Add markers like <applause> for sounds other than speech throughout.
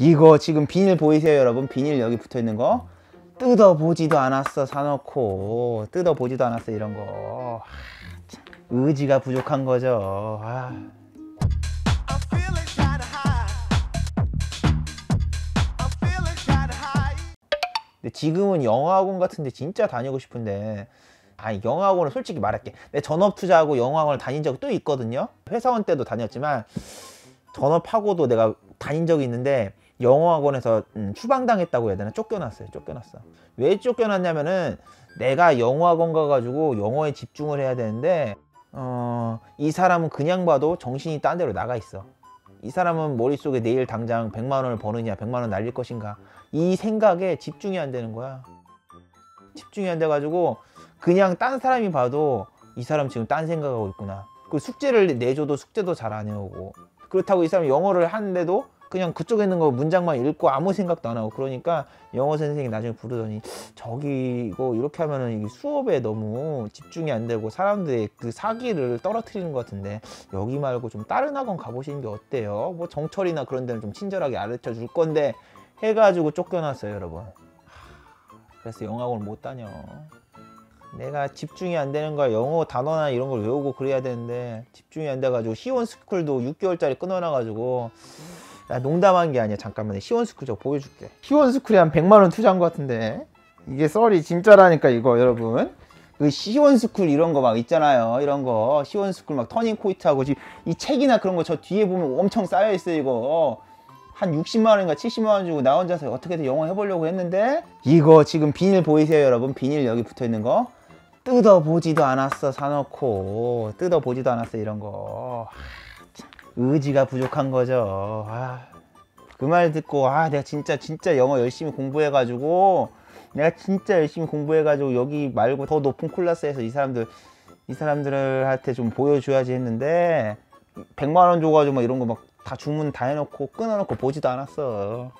이거 지금 비닐 보이세요 여러분? 비닐 여기 붙어 있는 거? 뜯어보지도 않았어 사놓고. 뜯어보지도 않았어 이런 거. 의지가 부족한 거죠. 아. 근데 지금은 영어학원 같은데 진짜 다니고 싶은데 아 영어학원은 솔직히 말할게. 내 전업 투자하고 영어학원을 다닌 적이 또 있거든요. 회사원 때도 다녔지만 전업하고도 내가 다닌 적이 있는데 영어학원에서 음, 추방당했다고 해야 되나? 쫓겨났어요 쫓겨났어. 왜 쫓겨났냐면은 내가 영어학원 가가지고 영어에 집중을 해야 되는데 어, 이 사람은 그냥 봐도 정신이 딴 데로 나가 있어. 이 사람은 머릿속에 내일 당장 100만 원을 버느냐 100만 원 날릴 것인가? 이 생각에 집중이 안 되는 거야. 집중이 안 돼가지고 그냥 딴 사람이 봐도 이 사람 지금 딴 생각하고 있구나. 그 숙제를 내줘도 숙제도 잘 안 해오고. 그렇다고 이 사람이 영어를 하는데도 그냥 그쪽에 있는 거 문장만 읽고 아무 생각도 안 하고 그러니까 영어 선생님이 나중에 부르더니 저기 이거 이렇게 하면은 이게 수업에 너무 집중이 안 되고 사람들의 그 사기를 떨어뜨리는 것 같은데 여기 말고 좀 다른 학원 가보시는 게 어때요? 뭐 정철이나 그런 데는 좀 친절하게 가르쳐 줄 건데 해가지고 쫓겨났어요 여러분 그래서 영어학원을 못 다녀 내가 집중이 안 되는 거야 영어 단어나 이런 걸 외우고 그래야 되는데 집중이 안 돼가지고 시원 스쿨도 6개월짜리 끊어놔가지고 야, 농담한 게 아니야. 잠깐만 시원 스쿨 저 보여줄게. 시원 스쿨에 한 100만 원 투자한 것 같은데. 이게 썰이 진짜라니까 이거 여러분. 그 시원 스쿨 이런 거 막 있잖아요. 이런 거. 시원 스쿨 막 터닝 포인트하고 지금 이 책이나 그런 거 저 뒤에 보면 엄청 쌓여 있어 이거. 한 60만 원인가 70만 원 주고 나 혼자서 어떻게든 영어 해보려고 했는데 이거 지금 비닐 보이세요 여러분? 비닐 여기 붙어 있는 거. 뜯어보지도 않았어 사놓고. 뜯어보지도 않았어 이런 거 의지가 부족한 거죠. 그말 듣고 아 내가 진짜 진짜 영어 열심히 공부해 가지고 내가 진짜 열심히 공부해 가지고 여기 말고 더 높은 클래스에서 이 사람들 이 사람들한테 좀 보여줘야지 했는데 100만 원 줘가지고 막 이런 거 막 다 주문 다 해놓고 끊어놓고 보지도 않았어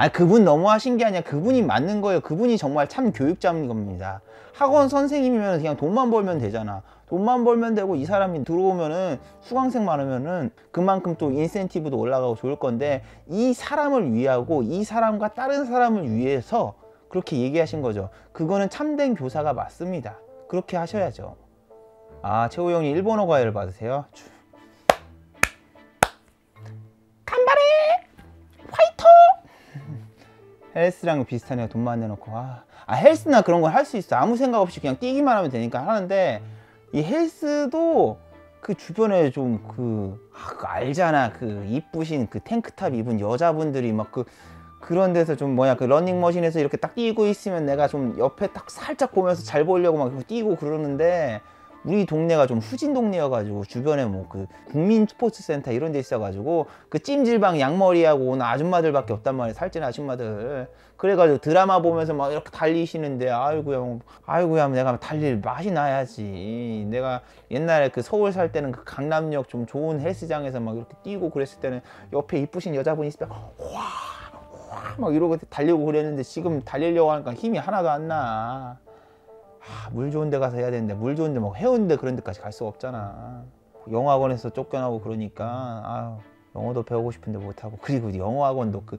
아 그분 너무 하신 게 아니라 그분이 맞는 거예요. 그분이 정말 참 교육자인 겁니다. 학원 선생님이면 그냥 돈만 벌면 되잖아. 돈만 벌면 되고 이 사람이 들어오면은 수강생 많으면은 그만큼 또 인센티브도 올라가고 좋을 건데 이 사람을 위하고 이 사람과 다른 사람을 위해서 그렇게 얘기하신 거죠. 그거는 참된 교사가 맞습니다. 그렇게 하셔야죠. 아 최호 형이 일본어 과외를 받으세요 헬스랑 비슷하네요 돈만 내놓고 아, 아 헬스나 그런 건할수 있어. 아무 생각 없이 그냥 뛰기만 하면 되니까 하는데 이 헬스도 그 주변에 좀그 알잖아. 그 이쁘신 그 탱크탑 입은 여자분들이 막 그 그런 데서 좀 뭐냐 그 러닝머신에서 이렇게 딱 뛰고 있으면 내가 좀 옆에 딱 살짝 보면서 잘 보려고 막 뛰고 그러는데 우리 동네가 좀 후진 동네여가지고 주변에 뭐 그 국민 스포츠 센터 이런 데 있어가지고 그 찜질방 양머리하고 오는 아줌마들밖에 없단 말이야 살찐 아줌마들 그래가지고 드라마 보면서 막 이렇게 달리시는데 아이고야 아이고야 내가 달릴 맛이 나야지 내가 옛날에 그 서울 살 때는 그 강남역 좀 좋은 헬스장에서 막 이렇게 뛰고 그랬을 때는 옆에 이쁘신 여자분이 있으면 와 막 이러고 달리고 그랬는데 지금 달리려고 하니까 힘이 하나도 안 나. 아, 물 좋은 데 가서 해야 되는데 물 좋은 데뭐 해운대 그런 데까지 갈 수가 없잖아. 영어학원에서 쫓겨나고 그러니까 아유, 영어도 배우고 싶은데 못하고. <laughs> 그리고 영어학원도 그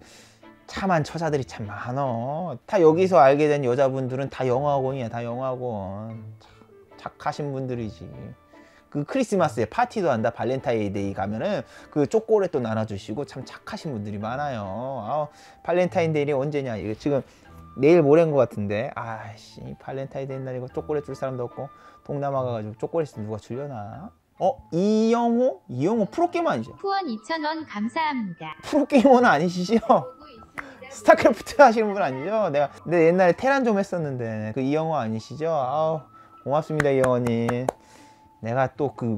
참한 처자들이 참 많어. 다 여기서 알게 된 여자분들은 다 영어학원이야 다 영어학원. 참 착하신 분들이지. 그 크리스마스에 파티도 한다 발렌타인데이 가면은 그 초콜릿도 나눠주시고 참 착하신 분들이 많아요. 아, 발렌타인데이 언제냐? 이거 지금 내일 모레인 것 같은데. 아씨 발렌타인데이 날 이거 초콜릿 줄 사람도 없고 동남아 가가지고 초콜릿 누가 주려나? 어 이영호? 이영호 프로게임 아니죠. 후원 2,000원 감사합니다. 프로게이머는 아니시죠? 스타크래프트 하시는 분 아니죠? 내가 내 옛날에 테란 좀 했었는데 그 이영호 아니시죠? 아우 고맙습니다 이영호님. 내가 또 그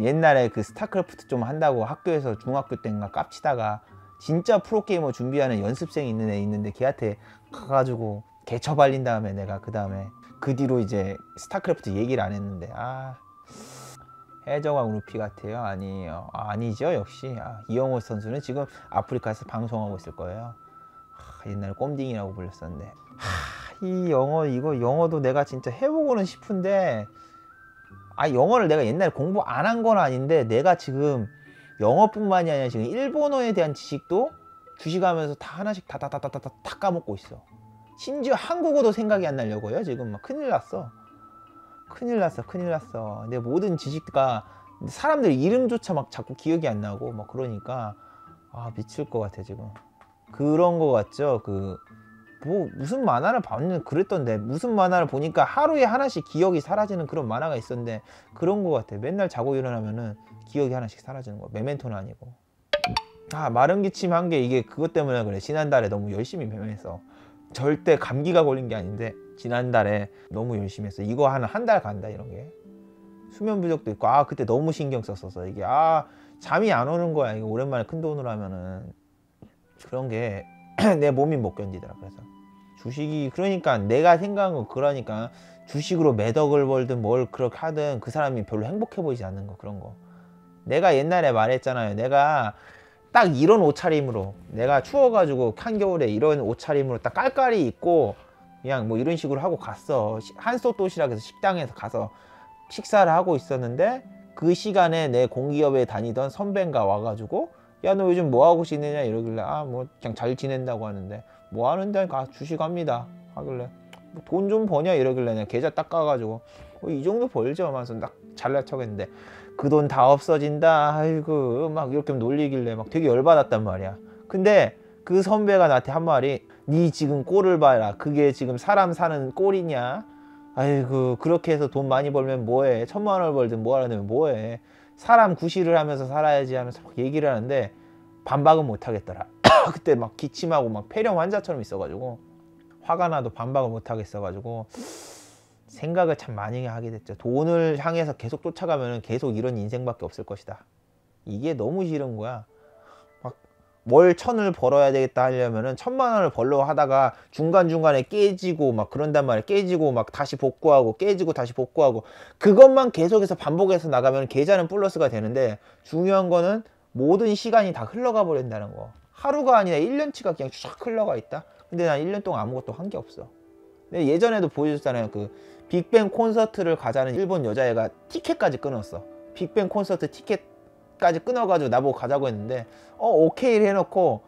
옛날에 그 스타크래프트 좀 한다고 학교에서 중학교 때인가 깝치다가 진짜 프로게이머 준비하는 연습생이 있는 애 있는데 걔한테 가가지고 개처 발린 다음에 내가 그 다음에 그 뒤로 이제 스타크래프트 얘기를 안 했는데 아 해적왕 루피 같아요. 아니에요. 아, 아니죠 역시. 아, 이영호 선수는 지금 아프리카에서 방송하고 있을 거예요. 하, 옛날에 꼼딩이라고 불렸었는데. 하, 이 영어 이거 영어도 내가 진짜 해보고는 싶은데 아 영어를 내가 옛날에 공부 안 한 건 아닌데 내가 지금 영어뿐만이 아니라 지금 일본어에 대한 지식도 주식하면서 다 하나씩 다다다다다 다 까먹고 있어. 심지어 한국어도 생각이 안 나려고요. 지금 막 큰일 났어. 큰일 났어. 큰일 났어. 내 모든 지식가 사람들 이름조차 막 자꾸 기억이 안 나고 막 그러니까 아 미칠 것 같아 지금. 그런 거 같죠. 그 뭐 무슨 만화를 봤는 그랬던데 무슨 만화를 보니까 하루에 하나씩 기억이 사라지는 그런 만화가 있었는데 그런 거 같아. 맨날 자고 일어나면은 기억이 하나씩 사라지는 거. 메멘토는 아니고. 아 마른 기침 한 게 이게 그것 때문에 그래. 지난달에 너무 열심히 매매해서 절대 감기가 걸린 게 아닌데 지난달에 너무 열심히 했어. 이거 한 한 달 간다 이런 게. 수면 부족도 있고 아 그때 너무 신경 썼어서 이게 아 잠이 안 오는 거야. 이거 오랜만에 큰 돈으로 하면은 그런 게 <clears throat> 내 몸이 못 견디더라. 그래서 주식이 그러니까 내가 생각한 건 그러니까 주식으로 매덕을 벌든 뭘 그렇게 하든 그 사람이 별로 행복해 보이지 않는 거 그런 거. 내가 옛날에 말했잖아요. 내가 딱 이런 옷차림으로 내가 추워가지고 한겨울에 이런 옷차림으로 딱 깔깔이 입고 그냥 뭐 이런 식으로 하고 갔어. 시- 한솥 도시락에서 식당에서 가서 식사를 하고 있었는데 그 시간에 내 공기업에 다니던 선배가 와가지고 야 너 요즘 뭐 하고 지내냐? 이러길래 아 뭐 그냥 잘 지낸다고 하는데 뭐 하는데? 가 주식합니다. 하길래 뭐돈좀 버냐? 이러길래 그냥 계좌 닦아가지고 어, 이 정도 벌죠. 하면서 딱 잘날 척했는데 그 돈 다 없어진다. 아이고 막 이렇게 놀리길래 막 되게 열받았단 말이야. 근데 그 선배가 나한테 한 말이 네 지금 꼴을 봐라. 그게 지금 사람 사는 꼴이냐? 아이고 그렇게 해서 돈 많이 벌면 뭐해? 천만 원을 벌든 뭐 하려면 뭐해? 사람 구실을 하면서 살아야지. 하면서 막 얘기를 하는데 반박은 못 하겠더라. <coughs> 그때 막 기침하고 막 폐렴 환자처럼 있어가지고 화가 나도 반박을 못 하겠어가지고 생각을 참 많이 하게 됐죠. 돈을 향해서 계속 쫓아가면 계속 이런 인생밖에 없을 것이다. 이게 너무 싫은 거야. 막 월 천을 벌어야 되겠다 하려면은 천만 원을 벌려 하다가 중간중간에 깨지고 막 그런단 말이야. 깨지고 막 다시 복구하고 깨지고 다시 복구하고. 그것만 계속해서 반복해서 나가면 계좌는 플러스가 되는데 중요한 거는 모든 시간이 다 흘러가 버린다는 거. 하루가 아니라 1년치가 그냥 쫙 흘러가 있다. 근데 난 1년 동안 아무것도 한 게 없어. 예전에도 보여줬잖아요. 그 빅뱅 콘서트를 가자는 일본 여자애가 티켓까지 끊었어. 빅뱅 콘서트 티켓까지 끊어가지고 나보고 가자고 했는데 어 오케이를 해놓고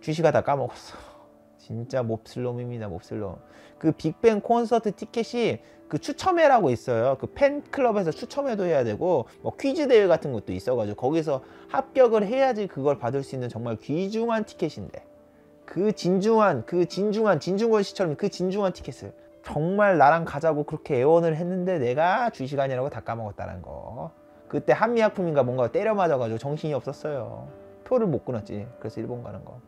주식하 다 까먹었어. <laughs> 진짜 몹쓸 놈입니다 몹쓸 놈그 빅뱅 콘서트 티켓이 그 추첨회라고 있어요. 그 팬클럽에서 추첨회도 해야 되고 뭐 퀴즈 대회 같은 것도 있어가지고 거기서 합격을 해야지 그걸 받을 수 있는 정말 귀중한 티켓인데 그 진중한 그 진중한 진중권 씨처럼 그 진중한 티켓을 정말 나랑 가자고 그렇게 애원을 했는데 내가 주식 아니라고 다 까먹었다는 거. 그때 한미약품인가 뭔가 때려 맞아가지고 정신이 없었어요. 표를 못 끊었지. 그래서 일본 가는 거.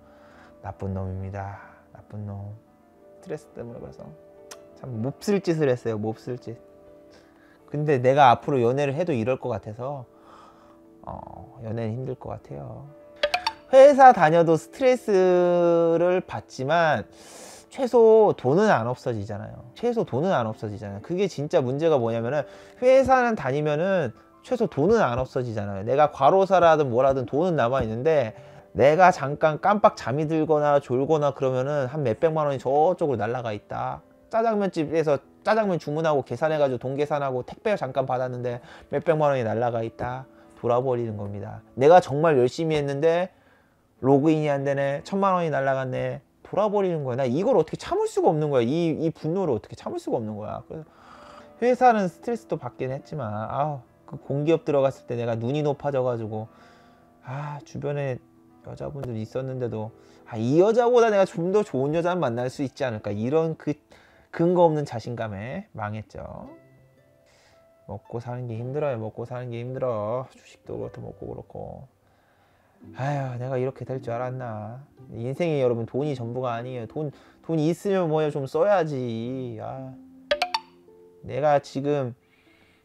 나쁜 놈입니다. 나쁜 놈. 스트레스 때문에 그래서. 참 몹쓸 짓을 했어요. 몹쓸 짓. 근데 내가 앞으로 연애를 해도 이럴 것 같아서 어, 연애는 힘들 것 같아요. 회사 다녀도 스트레스를 받지만 최소 돈은 안 없어지잖아요. 최소 돈은 안 없어지잖아요. 그게 진짜 문제가 뭐냐면은 회사는 다니면은 최소 돈은 안 없어지잖아요. 내가 과로사라든 뭐라든 돈은 남아 있는데 내가 잠깐 깜빡 잠이 들거나 졸거나 그러면은 한 몇백만 원이 저쪽으로 날아가 있다. 짜장면 집에서 짜장면 주문하고 계산해가지고 돈 계산하고 택배 잠깐 받았는데 몇백만 원이 날아가 있다. 돌아버리는 겁니다. 내가 정말 열심히 했는데 로그인이 안 되네. 천만 원이 날라갔네. 돌아버리는 거야. 나 이걸 어떻게 참을 수가 없는 거야. 이, 이 분노를 어떻게 참을 수가 없는 거야. 그래서 회사는 스트레스도 받긴 했지만, 아우, 그 공기업 들어갔을 때 내가 눈이 높아져가지고, 아, 주변에 여자분들이 있었는데도, 아, 이 여자보다 내가 좀 더 좋은 여자를 만날 수 있지 않을까. 이런 그 근거 없는 자신감에 망했죠. 먹고 사는 게 힘들어요. 먹고 사는 게 힘들어. 주식도 그렇고 먹고 그렇고. 아휴 내가 이렇게 될 줄 알았나. 인생이 여러분 돈이 전부가 아니에요. 돈, 돈 있으면 뭐야 좀 써야지. 아. 내가 지금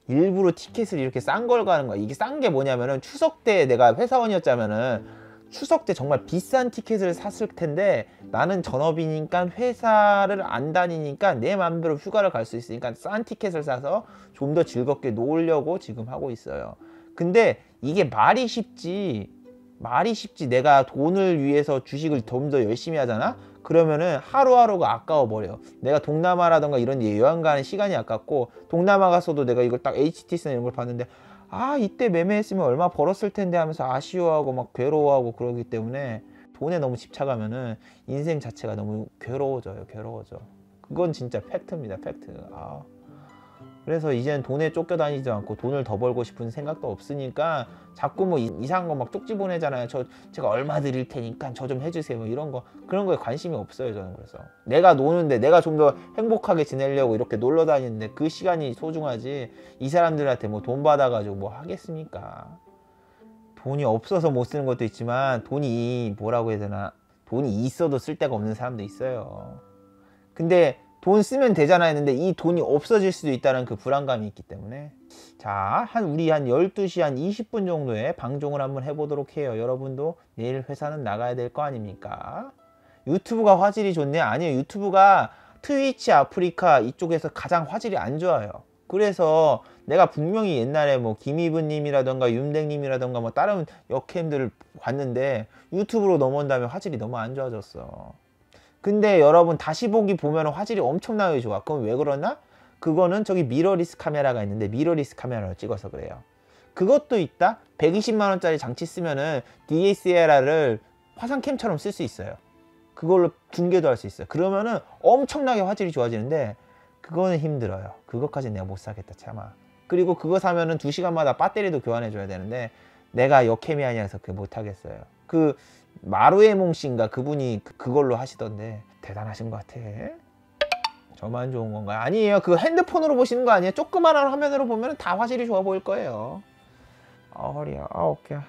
일부러 티켓을 이렇게 싼 걸 가는 거야. 이게 싼 게 뭐냐면은 추석 때 내가 회사원이었자면은 추석 때 정말 비싼 티켓을 샀을 텐데 나는 전업이니까 회사를 안 다니니까 내 마음대로 휴가를 갈 수 있으니까 싼 티켓을 사서 좀 더 즐겁게 놀려고 지금 하고 있어요. 근데 이게 말이 쉽지 말이 쉽지. 내가 돈을 위해서 주식을 좀 더 열심히 하잖아? 그러면은 하루하루가 아까워 버려. 내가 동남아라던가 이런 데 여행 가는 시간이 아깝고 동남아 갔어도 내가 이걸 딱 HTC 이런 걸 봤는데 아 이때 매매했으면 얼마 벌었을 텐데 하면서 아쉬워하고 막 괴로워하고 그러기 때문에 돈에 너무 집착하면은 인생 자체가 너무 괴로워져요 괴로워져. 그건 진짜 팩트입니다 팩트. 아. 그래서 이제는 돈에 쫓겨 다니지 않고 돈을 더 벌고 싶은 생각도 없으니까 자꾸 뭐 이- 이상한 거 막 쪽지 보내잖아요. 저 제가 얼마 드릴 테니까 저 좀 해주세요. 뭐 이런 거 그런 거에 관심이 없어요 저는 그래서. 내가 노는데 내가 좀 더 행복하게 지내려고 이렇게 놀러 다니는데 그 시간이 소중하지 이 사람들한테 뭐 돈 받아가지고 뭐 하겠습니까? 돈이 없어서 못 쓰는 것도 있지만 돈이 뭐라고 해야 되나? 돈이 있어도 쓸 데가 없는 사람도 있어요. 근데 돈 쓰면 되잖아 했는데 이 돈이 없어질 수도 있다는 그 불안감이 있기 때문에 자, 한 우리 한 12시 한 20분 정도에 방송을 한번 해보도록 해요. 여러분도 내일 회사는 나가야 될 거 아닙니까? 유튜브가 화질이 좋네? 아니요. 유튜브가 트위치 아프리카 이쪽에서 가장 화질이 안 좋아요. 그래서 내가 분명히 옛날에 뭐 김이브님이라던가 윤댕님이라던가 뭐 다른 역캠들을 봤는데 유튜브로 넘어온 다음에 화질이 너무 안 좋아졌어. 근데 여러분 다시 보기 보면 화질이 엄청나게 좋아. 그럼 왜 그러나? 그거는 저기 미러리스 카메라가 있는데 미러리스 카메라로 찍어서 그래요. 그것도 있다. 120만 원짜리 장치 쓰면은 DSLR을 화상캠처럼 쓸 수 있어요. 그걸로 중계도 할 수 있어요. 그러면은 엄청나게 화질이 좋아지는데 그거는 힘들어요. 그것까지 내가 못 사겠다 참아. 그리고 그거 사면은 2시간마다 배터리도 교환해 줘야 되는데 내가 역캠이 아니라서 그게 못 하겠어요. 그 마루에몽 씨인가 그분이 그- 그걸로 하시던데 대단하신 것 같아. 저만 좋은 건가요? 아니에요. 그 핸드폰으로 보시는 거 아니에요. 조그마한 화면으로 보면 다 화질이 좋아 보일 거예요. 아 허리야. 아 어깨야.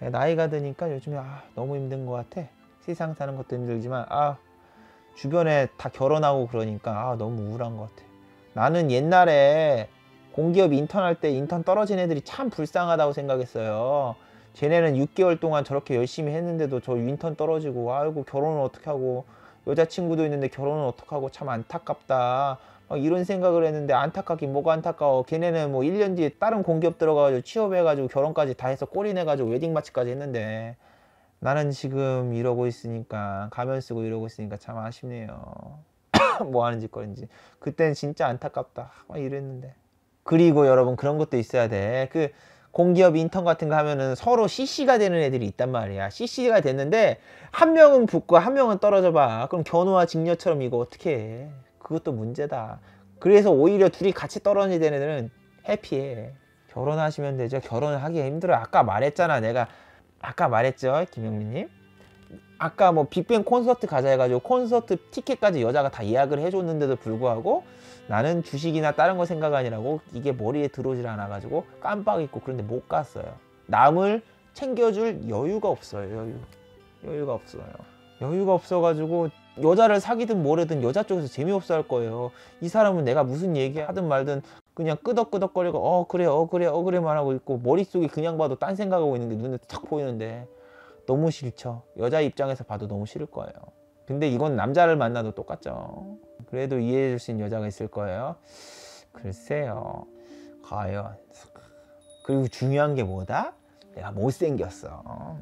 내 나이가 드니까 요즘에 아, 너무 힘든 것 같아. 세상 사는 것도 힘들지만 아 주변에 다 결혼하고 그러니까 아 너무 우울한 것 같아. 나는 옛날에 공기업 인턴 할 때 인턴 떨어진 애들이 참 불쌍하다고 생각했어요. 쟤네는 6개월 동안 저렇게 열심히 했는데도 저 인턴 떨어지고 아이고 결혼은 어떻게 하고 여자친구도 있는데 결혼은 어떡하고 참 안타깝다. 막 이런 생각을 했는데 안타깝긴 뭐가 안타까워. 걔네는 뭐 1년 뒤에 다른 공기업 들어가가지고 취업해가지고 결혼까지 다 해서 꼬리 내가지고 웨딩 마치까지 했는데 나는 지금 이러고 있으니까 가면 쓰고 이러고 있으니까 참 아쉽네요. <coughs> 뭐 하는 짓거리인지. 그땐 진짜 안타깝다. 막 이랬는데. 그리고 여러분 그런 것도 있어야 돼. 그 공기업 인턴 같은 거 하면은 서로 CC가 되는 애들이 있단 말이야. CC가 됐는데 한 명은 붙고 한 명은 떨어져 봐. 그럼 견우와 직녀처럼 이거 어떻게 해? 그것도 문제다. 그래서 오히려 둘이 같이 떨어지는 애들은 해피해. 결혼하시면 되죠. 결혼을 하기 힘들어. 아까 말했잖아. 내가 아까 말했죠. 김영민님. 아까 뭐 빅뱅 콘서트 가자 해가지고 콘서트 티켓까지 여자가 다 예약을 해줬는데도 불구하고 나는 주식이나 다른 거 생각 아니라고 이게 머리에 들어오질 않아가지고 깜빡 잊고 그런데 못 갔어요. 남을 챙겨줄 여유가 없어요. 여유. 여유가 없어요. 여유가 없어가지고 여자를 사귀든 뭐래든 여자 쪽에서 재미없어 할 거예요. 이 사람은 내가 무슨 얘기 하든 말든 그냥 끄덕끄덕거리고 어 그래 어 그래 어 그래만 하고 있고 머릿속에 그냥 봐도 딴 생각하고 있는 게 눈에 탁 보이는데 너무 싫죠. 여자 입장에서 봐도 너무 싫을 거예요. 근데 이건 남자를 만나도 똑같죠. 그래도 이해해 줄 수 있는 여자가 있을 거예요. 글쎄요. 과연. 그리고 중요한 게 뭐다? 내가 못생겼어.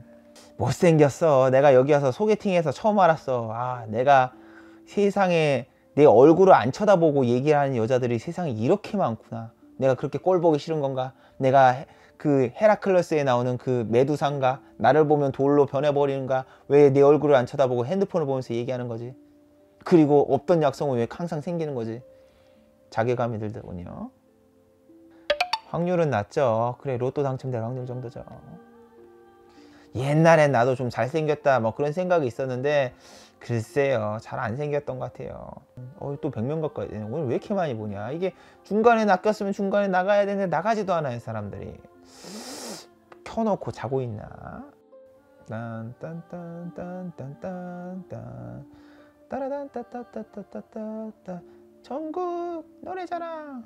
못생겼어. 내가 여기 와서 소개팅해서 처음 알았어. 아, 내가 세상에 내 얼굴을 안 쳐다보고 얘기하는 여자들이 세상에 이렇게 많구나. 내가 그렇게 꼴 보기 싫은 건가? 내가 헤- 그 헤라클레스에 나오는 그 메두사인가? 나를 보면 돌로 변해버리는가? 왜 내 얼굴을 안 쳐다보고 핸드폰을 보면서 얘기하는 거지? 그리고 없던 약속은 왜 항상 생기는 거지? 자괴감이 들더군요. 확률은 낮죠. 그래 로또 당첨될 확률 정도죠. 옛날엔 나도 좀 잘생겼다 뭐 그런 생각이 있었는데 글쎄요 잘 안 생겼던 것 같아요. 어, 또 100명 가까이 되네. 오늘 왜 이렇게 많이 보냐. 이게 중간에 낚였으면 중간에 나가야 되는데 나가지도 않아요 사람들이. 켜놓고 자고 있나? 딴딴딴딴딴딴딴 따라단 따따따따따따 전국 노래자랑